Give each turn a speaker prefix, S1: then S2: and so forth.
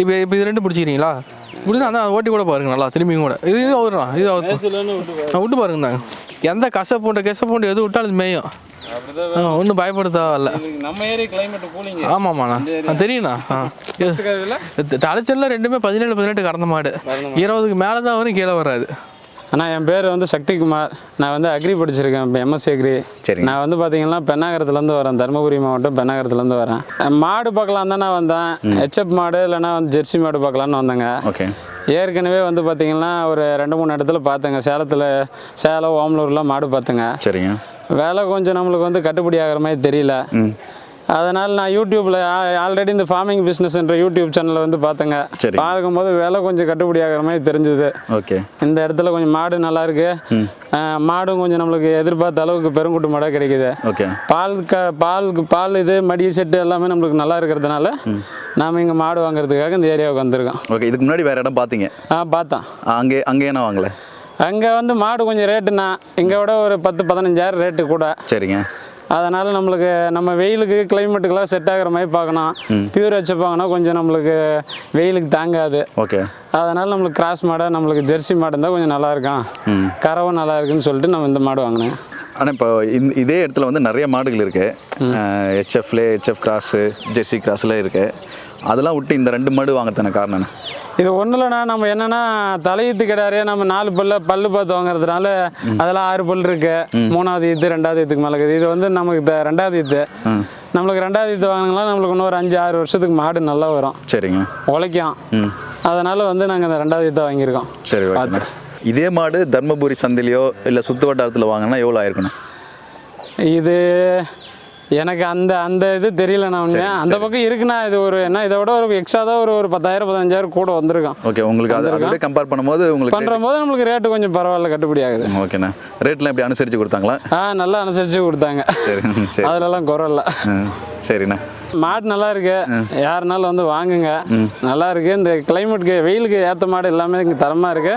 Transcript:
S1: இப்போ இப்போ இது ரெண்டு பிடிச்சிக்கிறீங்களா? இப்படிதான் அதான் ஓட்டி கூட பாருங்க நல்லா திரும்பியும் கூட. இது இது அவுறலாம் இது
S2: நேச்சுரல்னு விட்டு
S1: பாருங்க. தாங்க எந்த கசப்பூண்டு கெசப்பூண்டு எது விட்டாலும் மேயும். ஒன்றும் பயப்பட தேவையில்ல
S2: இதுக்கு நம்ம ஏரியா கிளைமேட் கூலிங்க
S1: ஆமாம்மாண்ணா தெரியுண்ணா தலைச்சல்ல ரெண்டுமே பதினேழு பதினெட்டு கறந்த மாடு. இருபதுக்கு மேலே தான் வரும் கீழே வராது.
S3: அண்ணா என் பேர் வந்து சக்திகுமார். நான் வந்து அக்ரி படிச்சிருக்கேன் இப்போ எம்எஸ்சி அக்ரி
S4: சரிங்க.
S3: நான் வந்து பார்த்தீங்கன்னா பெண்ணாகரத்துலேருந்து வரேன். தருமபுரி மாவட்டம் பெண்ணாகரத்துலேருந்து வரேன். மாடு பார்க்கலாம் தானே வந்தேன். ஹெச்எப் மாடு இல்லைன்னா வந்து ஜெர்சி மாடு பார்க்கலான்னு வந்தேங்க.
S4: ஓகே.
S3: ஏற்கனவே வந்து பார்த்தீங்கன்னா ஒரு ரெண்டு மூணு இடத்துல பார்த்தேங்க. சேலத்தில் சேலம் ஓமலூர்லாம் மாடு பார்த்தேங்க.
S4: சரிங்க.
S3: வேலை கொஞ்சம் நம்மளுக்கு வந்து கட்டுப்படி ஆகிற மாதிரி தெரியல. அதனால் நான் யூடியூப்பில் ஆல்ரெடி இந்த ஃபார்மிங் பிஸ்னஸ்ன்ற யூடியூப் சேனலில் வந்து பார்த்தேங்க.
S4: சரி.
S3: பார்க்கும்போது விலை கொஞ்சம் கட்டுப்படி ஆகிற மாதிரி தெரிஞ்சுது.
S4: ஓகே.
S3: இந்த இடத்துல கொஞ்சம் மாடு நல்லா இருக்கு. மாடும் கொஞ்சம் நம்மளுக்கு எதிர்பார்த்த அளவுக்கு பெருங்குட்டு மாடாக கிடைக்குது.
S4: ஓகே.
S3: பால் க பாலுக்கு பால் இது மடி செட்டு எல்லாமே நம்மளுக்கு நல்லா இருக்கிறதுனால நாம் இங்கே மாடு வாங்குறதுக்காக இந்த ஏரியாவுக்கு வந்திருக்கோம்.
S4: ஓகே இதுக்கு முன்னாடி வேறு இடம் பார்த்தீங்க?
S3: ஆ பார்த்தோம்.
S4: அங்கே அங்கே என்ன வாங்கல?
S3: அங்கே வந்து மாடு கொஞ்சம் ரேட்டுண்ணா. இங்கே விட ஒரு பத்து பதினஞ்சாயிரம் ரேட்டு கூட.
S4: சரிங்க.
S3: அதனால் நம்மளுக்கு நம்ம வெயிலுக்கு கிளைமேட்டுக்கெல்லாம் செட் ஆகிற மாதிரி பார்க்கணும். பியூர் வச்சுப்பாங்கன்னா கொஞ்சம் நம்மளுக்கு வெயிலுக்கு தாங்காது.
S4: ஓகே.
S3: அதனால் நம்மளுக்கு கிராஸ் மாடை நம்மளுக்கு ஜெர்சி மாடு இருந்தால் கொஞ்சம் நல்லா இருக்கும்.
S4: ம்.
S3: கறவும் நல்லா இருக்குன்னு சொல்லிட்டு நம்ம இந்த மாடு வாங்கினேன்.
S4: ஆனால் இப்போ இந்த இதே இடத்துல வந்து நிறைய மாடுகள் இருக்குது ஹெச்எஃப்ல ஹெச்எஃப் கிராஸு ஜெர்சி கிராஸ்லாம் இருக்குது அதெல்லாம் விட்டு இந்த ரெண்டு மாடு வாங்குறதுன காரணம் என்ன?
S3: இது ஒன்றும் இல்லைண்ணா நம்ம என்னன்னா தலையீத்து கிடாரியே நம்ம நாலு பல்ல பல்லு பார்த்து வாங்குறதுனால அதெல்லாம் ஆறு பல் இருக்கு. மூணாவது ஈத்து ரெண்டாவது ஈத்துக்கு மேலே இது வந்து நமக்கு இந்த ரெண்டாவது ஈத்து. நம்மளுக்கு ரெண்டாவது ஈத்து வாங்கினா நம்மளுக்கு இன்னும் ஒரு அஞ்சு ஆறு வருஷத்துக்கு மாடு நல்லா வரும்.
S4: சரிங்க.
S3: உழைக்கும். அதனால வந்து நாங்கள் இந்த ரெண்டாவது ஈத்தை வாங்கியிருக்கோம்.
S4: சரி ஓகே இதே மாடு தர்மபுரி சந்தையிலையோ இல்லை சுற்று வட்டாரத்தில் வாங்கினா எவ்வளோ ஆயிருக்கணும்
S3: இது எனக்கு அந்த அந்த இது தெரியலண்ணா ஒன்று அந்த பக்கம் இருக்குண்ணா இது ஒரு என்ன இதை விட ஒரு எக்ஸ்ட்ரா தான் ஒரு ஒரு பத்தாயிரம் பதினஞ்சாயிரம் கூட வந்திருக்கும்
S4: ஓகே உங்களுக்கு அது அதோட கம்பேர் பண்ணும்போது உங்களுக்கு
S3: பண்ணுற போது நம்மளுக்கு ரேட்டு கொஞ்சம் பரவாயில்ல கட்டுப்படி ஆகுது.
S4: ஓகேண்ணா ரேட்லாம் எப்படி அனுசரித்து கொடுத்தாங்களா?
S3: ஆ நல்லா அனுசரித்து கொடுத்தாங்க.
S4: சரி
S3: அதுலலாம் குறை இல்லை
S4: ம், சரிண்ணா.
S3: மாடு நல்லா இருக்கு. யாருனாலும் வந்து வாங்குங்க. நல்லா இருக்கு. இந்த கிளைமேட்டுக்கு வெயிலுக்கு ஏற்ற மாடு எல்லாமே இங்கே தரமாக இருக்கு.